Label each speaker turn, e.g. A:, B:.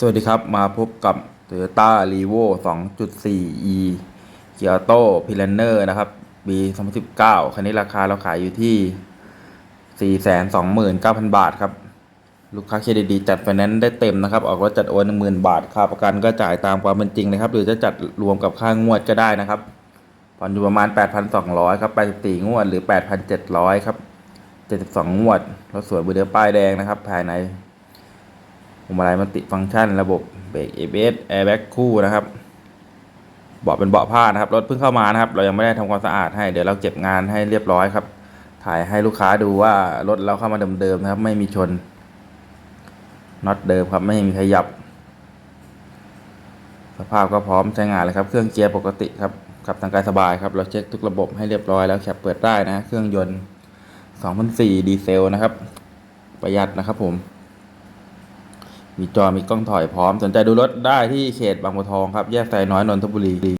A: สวัสดีครับ มาพบกับ Toyota r e v o 2.4e เกียร์โต้พิลเนอร์นะครับปี2019 คันนี้ราคาเราขายอยู่ที่ 429,000 บาทครับ ลูกค้าเครดิตดีจัดไฟแนนซ์ได้เต็มนะครับ ออกรถจัดโอน10,000 บาท ค่าประกันก็จ่ายตามความเป็นจริงเลยครับ หรือจะจัดรวมกับค่างวดก็ได้นะครับ ผ่อนอยู่ประมาณ 8,200 ครับ 84 งวด หรือ 8,700 ครับ 72 งวด รถสวยบูเดอร์ป้ายแดงนะครับ ภายใน พวงมาลัยมัลติฟังก์ชัน ระบบเบรก ABS Airbag คู่นะครับ เบาะเป็นเบาะผ้านะครับ รถเพิ่งเข้ามานะครับ เรายังไม่ได้ทำความสะอาดให้ เดี๋ยวเราเก็บงานให้เรียบร้อยครับ ถ่ายให้ลูกค้าดูว่ารถเราเข้ามาเดิมๆนะครับ ไม่มีชน น็อตเดิมครับ ไม่มีขยับ สภาพก็พร้อมใช้งานเลยครับ เครื่องเกียร์ปกติครับ ขับทางกายสบายครับ เราเช็คทุกระบบให้เรียบร้อยแล้วแคปเปิดได้นะ เครื่องยนต์2004ดีเซลนะครับ ประหยัดนะครับผม มีจอมีกล้องถอยพร้อม สนใจดูรถได้ที่เขตบางบัวทองครับ แยกไซน้อยนนทบุรี